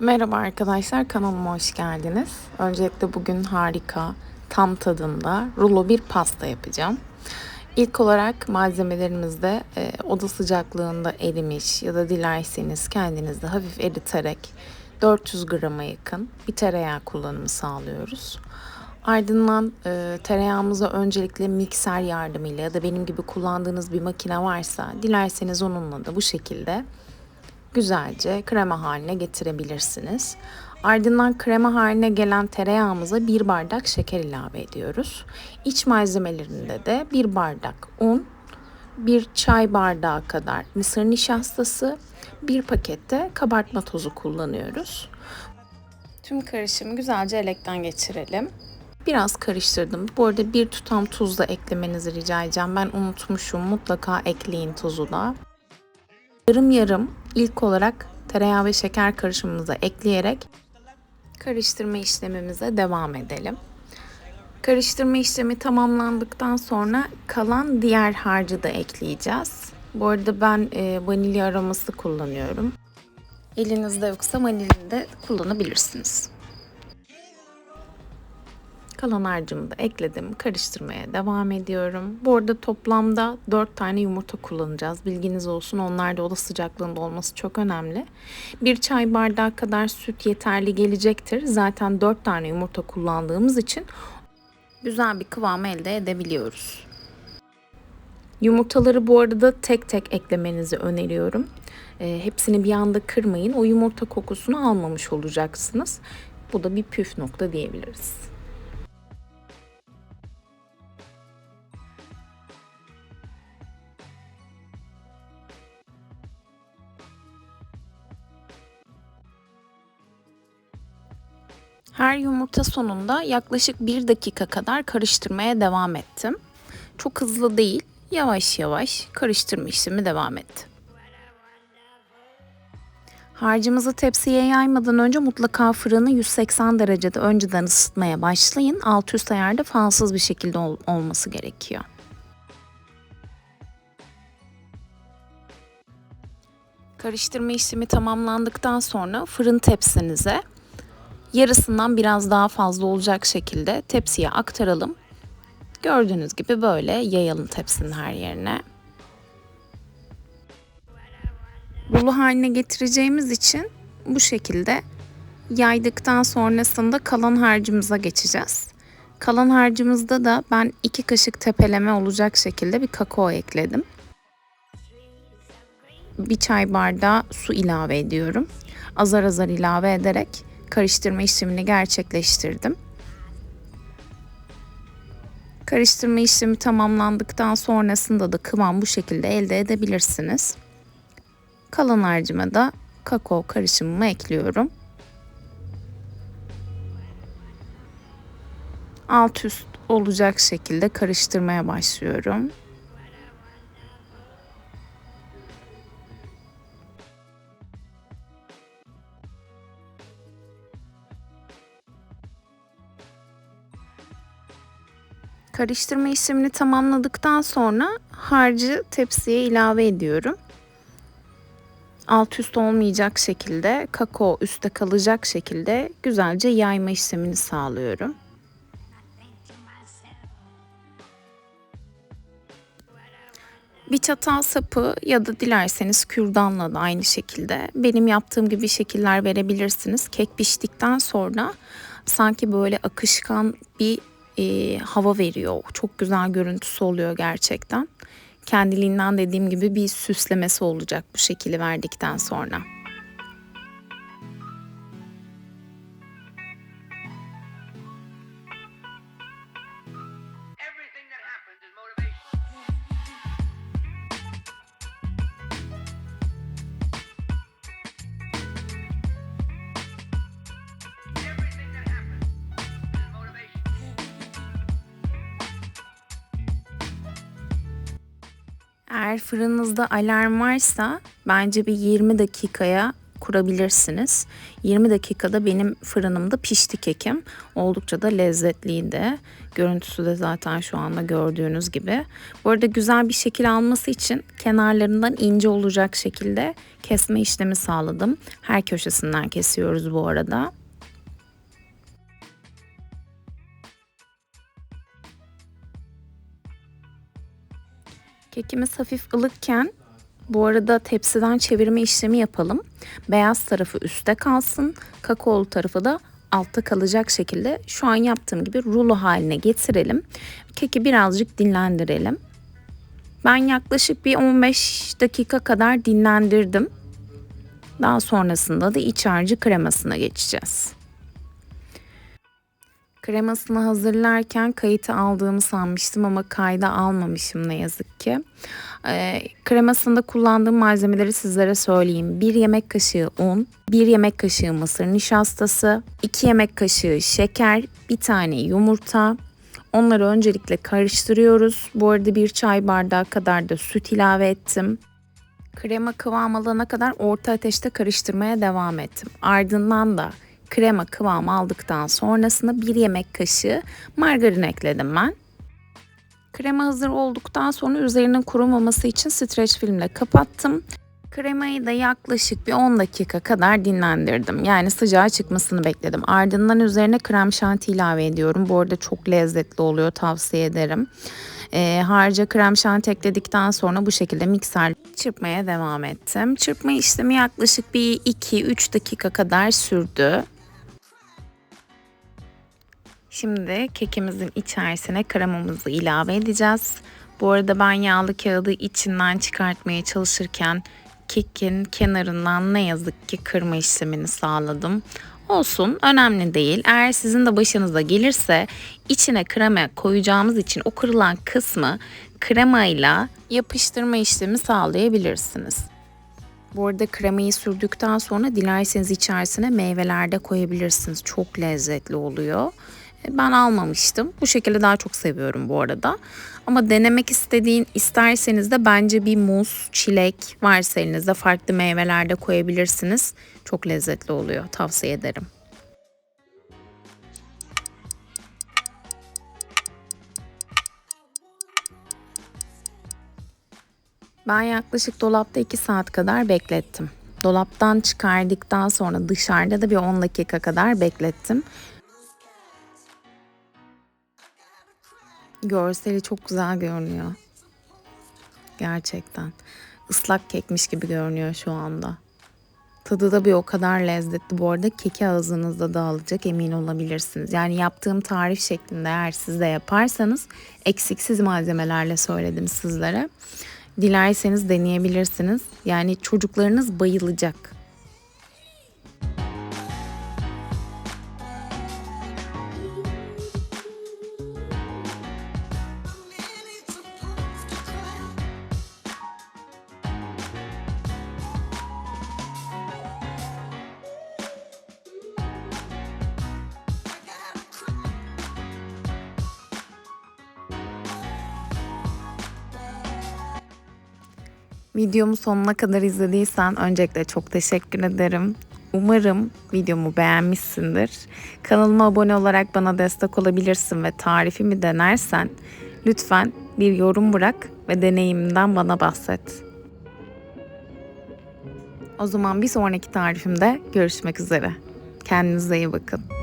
Merhaba arkadaşlar kanalıma hoş geldiniz. Öncelikle bugün harika, tam tadında rulo bir pasta yapacağım. İlk olarak malzemelerimizde e, oda sıcaklığında erimiş ya da dilerseniz kendinizde hafif eriterek 400 grama yakın bir tereyağı kullanımı sağlıyoruz. Ardından e, tereyağımızı öncelikle mikser yardımıyla ya da benim gibi kullandığınız bir makine varsa dilerseniz onunla da bu şekilde güzelce krema haline getirebilirsiniz. Ardından krema haline gelen tereyağımıza bir bardak şeker ilave ediyoruz. İç malzemelerinde de bir bardak un, bir çay bardağı kadar mısır nişastası, bir pakette kabartma tozu kullanıyoruz. Tüm karışımı güzelce elekten geçirelim. Biraz karıştırdım. Bu arada bir tutam tuz da eklemenizi rica edeceğim. Ben unutmuşum. Mutlaka ekleyin tuzu da. Yarım yarım ilk olarak tereyağı ve şeker karışımımıza ekleyerek karıştırma işlemimize devam edelim. Karıştırma işlemi tamamlandıktan sonra kalan diğer harcı da ekleyeceğiz. Bu arada ben e, vanilya aroması kullanıyorum. Elinizde yoksa vanilini de kullanabilirsiniz. Kalan harcımı da ekledim. Karıştırmaya devam ediyorum. Bu arada toplamda 4 tane yumurta kullanacağız. Bilginiz olsun. Onlar da oda sıcaklığında olması çok önemli. Bir çay bardağı kadar süt yeterli gelecektir. Zaten 4 tane yumurta kullandığımız için güzel bir kıvam elde edebiliyoruz. Yumurtaları bu arada tek tek eklemenizi öneriyorum. E, hepsini bir anda kırmayın. O yumurta kokusunu almamış olacaksınız. Bu da bir püf nokta diyebiliriz. Her yumurta sonunda yaklaşık bir dakika kadar karıştırmaya devam ettim. Çok hızlı değil, yavaş yavaş karıştırma işlemi devam etti. Harcımızı tepsiye yaymadan önce mutlaka fırını 180 derecede önceden ısıtmaya başlayın. Alt üst ayarda falsız bir şekilde ol- olması gerekiyor. Karıştırma işlemi tamamlandıktan sonra fırın tepsinize yarısından biraz daha fazla olacak şekilde tepsiye aktaralım. Gördüğünüz gibi böyle yayalım tepsinin her yerine. Rulo haline getireceğimiz için bu şekilde yaydıktan sonrasında kalan harcımıza geçeceğiz. Kalan harcımızda da ben iki kaşık tepeleme olacak şekilde bir kakao ekledim. Bir çay bardağı su ilave ediyorum. Azar azar ilave ederek karıştırma işlemini gerçekleştirdim. Karıştırma işlemi tamamlandıktan sonrasında da kıvam bu şekilde elde edebilirsiniz. Kalan harcıma da kakao karışımımı ekliyorum. Alt üst olacak şekilde karıştırmaya başlıyorum. Karıştırma işlemini tamamladıktan sonra harcı tepsiye ilave ediyorum. Alt üst olmayacak şekilde, kakao üstte kalacak şekilde güzelce yayma işlemini sağlıyorum. Bir çatal sapı ya da dilerseniz kürdanla da aynı şekilde benim yaptığım gibi şekiller verebilirsiniz. Kek piştikten sonra sanki böyle akışkan bir e, hava veriyor. Çok güzel görüntüsü oluyor gerçekten. Kendiliğinden dediğim gibi bir süslemesi olacak bu şekilde verdikten sonra. Eğer fırınınızda alarm varsa bence bir 20 dakikaya kurabilirsiniz. 20 dakikada benim fırınımda pişti kekim. Oldukça da lezzetliydi. Görüntüsü de zaten şu anda gördüğünüz gibi. Bu arada güzel bir şekil alması için kenarlarından ince olacak şekilde kesme işlemi sağladım. Her köşesinden kesiyoruz bu arada. Kekimiz hafif ılıkken bu arada tepsiden çevirme işlemi yapalım. Beyaz tarafı üstte kalsın, kakaolu tarafı da altta kalacak şekilde şu an yaptığım gibi rulo haline getirelim. Keki birazcık dinlendirelim. Ben yaklaşık bir 15 dakika kadar dinlendirdim. Daha sonrasında da iç harcı kremasına geçeceğiz. Kremasını hazırlarken kayıtı aldığımı sanmıştım ama kayda almamışım ne yazık ki. Ee, kremasında kullandığım malzemeleri sizlere söyleyeyim. 1 yemek kaşığı un, 1 yemek kaşığı mısır nişastası, 2 yemek kaşığı şeker, 1 tane yumurta. Onları öncelikle karıştırıyoruz. Bu arada bir çay bardağı kadar da süt ilave ettim. Krema kıvam alana kadar orta ateşte karıştırmaya devam ettim. Ardından da krema kıvamı aldıktan sonrasında bir yemek kaşığı margarin ekledim ben. Krema hazır olduktan sonra üzerinin kurumaması için streç filmle kapattım. Kremayı da yaklaşık bir 10 dakika kadar dinlendirdim. Yani sıcağı çıkmasını bekledim. Ardından üzerine krem şanti ilave ediyorum. Bu arada çok lezzetli oluyor tavsiye ederim. Ee, harca krem şanti ekledikten sonra bu şekilde mikser çırpmaya devam ettim. Çırpma işlemi yaklaşık bir 2-3 dakika kadar sürdü. Şimdi kekimizin içerisine kremamızı ilave edeceğiz. Bu arada ben yağlı kağıdı içinden çıkartmaya çalışırken kekin kenarından ne yazık ki kırma işlemini sağladım. Olsun önemli değil. Eğer sizin de başınıza gelirse içine krema koyacağımız için o kırılan kısmı kremayla yapıştırma işlemi sağlayabilirsiniz. Bu arada kremayı sürdükten sonra dilerseniz içerisine meyveler de koyabilirsiniz. Çok lezzetli oluyor. Ben almamıştım. Bu şekilde daha çok seviyorum bu arada. Ama denemek istediğin isterseniz de bence bir muz, çilek varsa elinizde farklı meyveler de koyabilirsiniz. Çok lezzetli oluyor. Tavsiye ederim. Ben yaklaşık dolapta 2 saat kadar beklettim. Dolaptan çıkardıktan sonra dışarıda da bir 10 dakika kadar beklettim. Görseli çok güzel görünüyor. Gerçekten. Islak kekmiş gibi görünüyor şu anda. Tadı da bir o kadar lezzetli. Bu arada keki ağzınızda dağılacak emin olabilirsiniz. Yani yaptığım tarif şeklinde eğer siz de yaparsanız eksiksiz malzemelerle söyledim sizlere. Dilerseniz deneyebilirsiniz. Yani çocuklarınız bayılacak. Videomu sonuna kadar izlediysen öncelikle çok teşekkür ederim. Umarım videomu beğenmişsindir. Kanalıma abone olarak bana destek olabilirsin ve tarifimi denersen lütfen bir yorum bırak ve deneyiminden bana bahset. O zaman bir sonraki tarifimde görüşmek üzere. Kendinize iyi bakın.